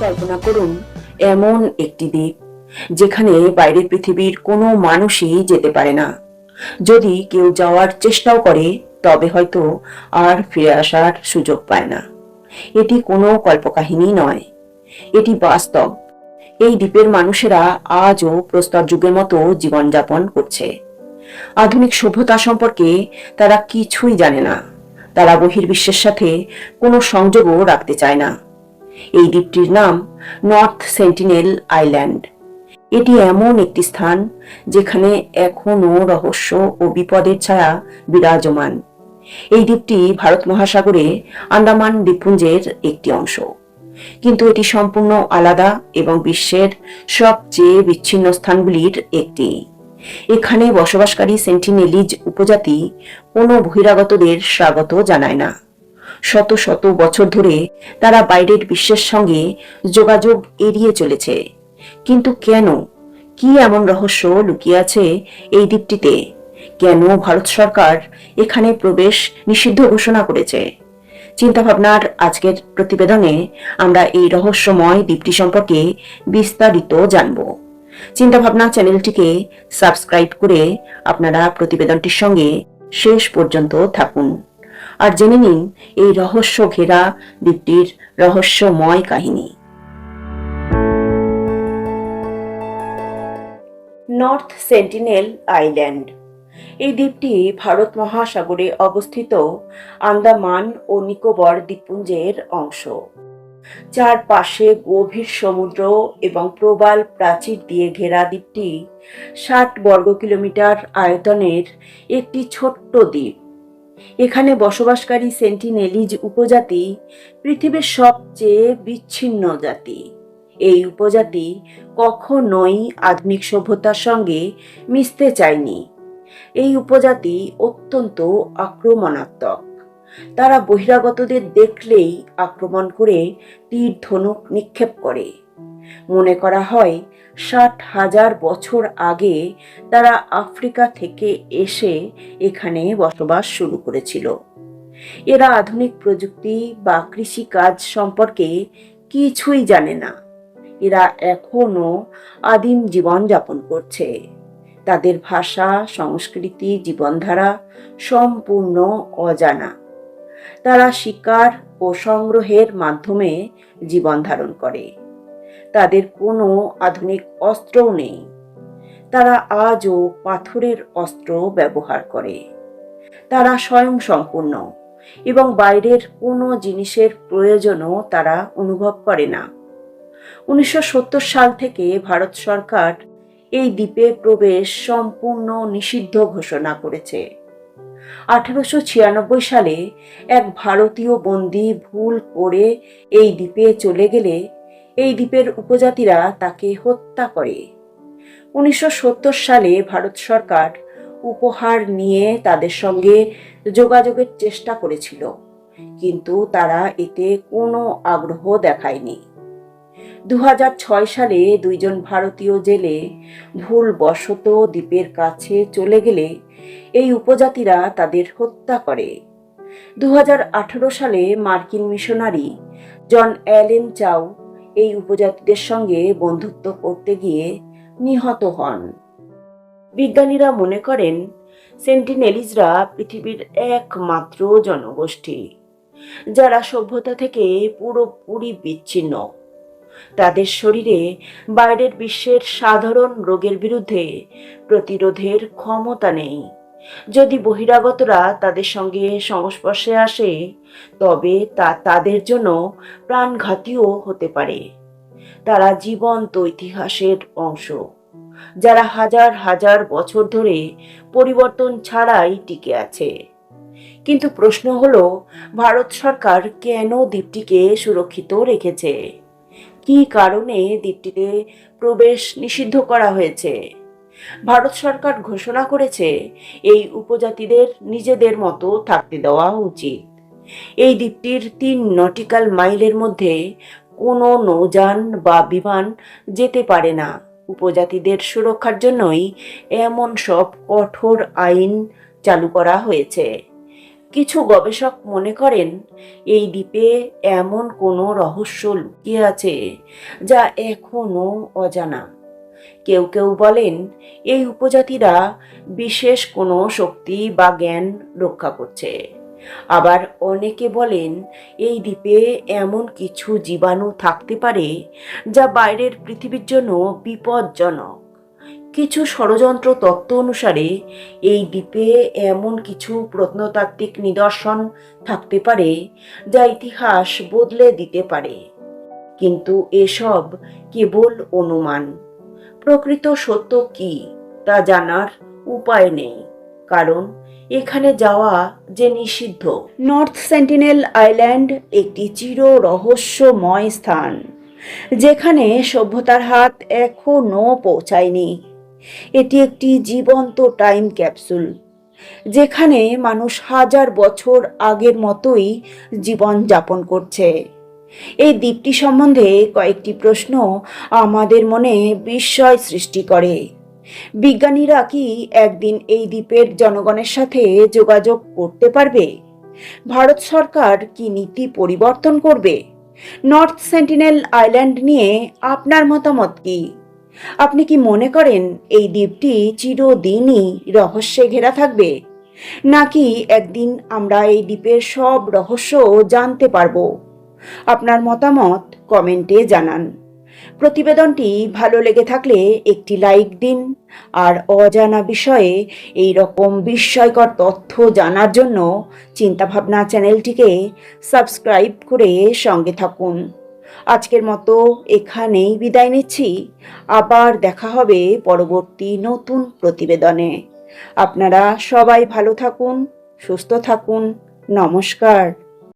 কল্পনা করুন। এমন একটি দ্বীপ, যেখানে বাইরের পৃথিবীর কোনো মানুষই যেতে পারে না। যদি কেউ যাওয়ার চেষ্টাও করে, তবে হয়তো আর ফিরে আসার সুযোগ পায় না। এটি কোনো কল্পকাহিনী নয়। এটি বাস্তব। এই দ্বীপের মানুষেরা আজও প্রস্তর যুগের মতো জীবনযাপন করছে। আধুনিক সভ্যতা সম্পর্কে তারা কিছুই জানে না। তারা বহির্বিশ্বের সাথে কোনো সংযোগও রাখতে চায় না। এই দ্বীপটির নাম নর্থ সেন্টিনেল আইল্যান্ড। এটি এমন একটি স্থান যেখানে এখনও রহস্য ও বিপদের ছায়া বিরাজমান। এই দ্বীপটি ভারত মহাসাগরে আন্দামান দ্বীপপুঞ্জের একটি অংশ। কিন্তু এটি সম্পূর্ণ আলাদা এবং বিশ্বের সবচেয়ে বিচ্ছিন্ন স্থানগুলির একটি। এখানে বসবাসকারী সেন্টিনেলিজ উপজাতি কোনো বহিরাগতদের স্বাগত জানায় না। শত শত বছর ধরে তারা বাইরের বিশ্বের সঙ্গে যোগাযোগ এড়িয়ে চলেছে। কিন্তু কেন? কি এমন রহস্য লুকিয়ে আছে এই দ্বীপটিতে? কেন ভারত সরকার এখানে প্রবেশ নিষিদ্ধ ঘোষণা করেছে? চিন্তাভাবনার আজকের প্রতিবেদনে আমরা এই রহস্যময় দ্বীপটি সম্পর্কে বিস্তারিত জানব। চিন্তাভাবনা চ্যানেলটিকে সাবস্ক্রাইব করে আপনারা প্রতিবেদনটির সঙ্গে শেষ পর্যন্ত থাকুন। আর জেনে নিন এই রহস্য ঘেরা দ্বীপটির রহস্যময় কাহিনী। North Sentinel Island. এই দ্বীপটি ভারত মহাসাগরে অবস্থিত আন্দামান ও নিকোবর দ্বীপপুঞ্জের অংশ। চারপাশে গভীর সমুদ্র এবং প্রবাল প্রাচীর দিয়ে ঘেরা দ্বীপটি ষাট বর্গ কিলোমিটার আয়তনের একটি ছোট্ট দ্বীপ। এখানে বসবাসকারী সেন্টিনেলিজ উপজাতি পৃথিবীর সবচেয়ে বিচ্ছিন্ন জাতি। এই উপজাতি কখনোই আধুনিক সভ্যতার সঙ্গে মিশতে চায়নি। এই উপজাতি অত্যন্ত আক্রমণাত্মক। তারা বহিরাগতদের দেখলেই আক্রমণ করে তীর ধনুক নিক্ষেপ করে। মনে করা হয়, ষাট হাজার বছর আগে তারা আফ্রিকা থেকে এসে এখানে বসবাস শুরু করেছিল। এরা আধুনিক প্রযুক্তি বা কৃষিকাজ সম্পর্কে কিছুই জানে না। এরা এখনও আদিম জীবন যাপন করছে। তাদের ভাষা, সংস্কৃতি, জীবনধারা সম্পূর্ণ অজানা। তারা শিকার ও সংগ্রহের মাধ্যমে জীবন ধারণ করে। তাদের কোনো আধুনিক অস্ত্রও নেই। তারা আজও পাথরের অস্ত্র ব্যবহার করে। তারা স্বয়ং সম্পূর্ণ এবং বাইরের কোনো জিনিসের প্রয়োজনও তারা অনুভব করে না। উনিশশো সত্তর সাল থেকে ভারত সরকার এই দ্বীপে প্রবেশ সম্পূর্ণ নিষিদ্ধ ঘোষণা করেছে। আঠারোশো ছিয়ানব্বই সালে এক ভারতীয় বন্দী ভুল করে এই দ্বীপে চলে গেলে এই দ্বীপের উপজাতিরা তাকে হত্যা করে। উনিশশো সত্তর সালে ভারত সরকার উপহার নিয়ে তাদের সঙ্গে যোগাযোগের চেষ্টা করেছিল, কিন্তু তারা এতে কোনো আগ্রহ দেখায়নি। দু হাজার ছয় সালে দুইজন ভারতীয় জেলে ভুলবশত দ্বীপের কাছে চলে গেলে এই উপজাতিরা তাদের হত্যা করে। দু হাজার আঠারো সালে মার্কিন মিশনারি জন অ্যালেন চাও এই উপজাতিদের সঙ্গে বন্ধুত্ব করতে গিয়ে নিহত হন। বিজ্ঞানীরা মনে করেন সেন্টিনেলিজরা পৃথিবীর একমাত্র জনগোষ্ঠী, যারা সভ্যতা থেকে পুরোপুরি বিচ্ছিন্ন। তাদের শরীরে বাইরের বিশ্বের সাধারণ রোগের বিরুদ্ধে প্রতিরোধের ক্ষমতা নেই। যদি বহিরাগতরা তাদের সঙ্গে সংস্পর্শে আসে, তবে তা তাদের জন্য প্রাণঘাতীও হতে পারে। তারা জীবন্ত ইতিহাসের অংশ, যারা হাজার হাজার বছর ধরে পরিবর্তন ছাড়াই টিকে আছে। কিন্তু প্রশ্ন হলো, ভারত সরকার কেন দ্বীপটিকে সুরক্ষিত রেখেছে? কি কারণে দ্বীপটিতে প্রবেশ নিষিদ্ধ করা হয়েছে? ভারত সরকার ঘোষণা করেছে, এই উপজাতিদের নিজেদের মতো থাকতে দেওয়া উচিত। এই দ্বীপটির তিন নটিক্যাল মাইলের মধ্যে কোনো নৌযান বা বিমান যেতে পারে না। উপজাতিদের সুরক্ষার জন্যই এমন সব কঠোর আইন চালু করা হয়েছে। কিছু গবেষক মনে করেন, এই দ্বীপে এমন কোনো রহস্য লুকিয়ে আছে যা এখনও অজানা। কেউ কেউ বলেন, এই উপজাতিরা বিশেষ কোনো শক্তি বা জ্ঞান রক্ষা করছে। আবার অনেকে বলেন, এই দ্বীপে এমন কিছু জীবাণু থাকতে পারে যা বাইরের পৃথিবীর জন্য বিপজ্জনক। কিছু ষড়যন্ত্র তত্ত্ব অনুসারে, এই দ্বীপে এমন কিছু প্রত্নতাত্ত্বিক নিদর্শন থাকতে পারে যা ইতিহাস বদলে দিতে পারে। কিন্তু এসব কেবল অনুমান। প্রকৃত সত্য কি তা জানার উপায় নেই। কারণ এখানে যাওয়া যে নিষিদ্ধ। নর্থ সেন্টিনেল আইল্যান্ড একটি চির রহস্যময় স্থান, যেখানে সভ্যতার হাত এখনও পৌঁছায়নি। এটি একটি জীবন্ত টাইম ক্যাপসুল, যেখানে মানুষ হাজার বছর আগের মতোই জীবন যাপন করছে। এই দ্বীপটি সম্বন্ধে কয়েকটি প্রশ্ন আমাদের মনে বিস্ময় সৃষ্টি করে। বিজ্ঞানীরা কি একদিন এই দ্বীপের জনগণের সাথে যোগাযোগ করতে পারবে? ভারত সরকার কি নীতি পরিবর্তন করবে? নর্থ সেন্টিনেল আইল্যান্ড নিয়ে আপনার মতামত কি? আপনি কি মনে করেন এই দ্বীপটি চিরদিনই রহস্যে ঘেরা থাকবে? নাকি একদিন আমরা এই দ্বীপের সব রহস্য জানতে পারব? আপনার মতামত কমেন্টে জানান। প্রতিবেদনটি ভালো লেগে থাকলে একটি লাইক দিন আর অজানা বিষয়ে এই রকম বিস্ময়কর তথ্য জানার জন্য চিন্তাভাবনা চ্যানেলটিকে সাবস্ক্রাইব করে সঙ্গে থাকুন। আজকের মতো এখানেই বিদায় নিচ্ছি। আবার দেখা হবে পরবর্তী নতুন প্রতিবেদনে। আপনারা সবাই ভালো থাকুন, সুস্থ থাকুন। নমস্কার।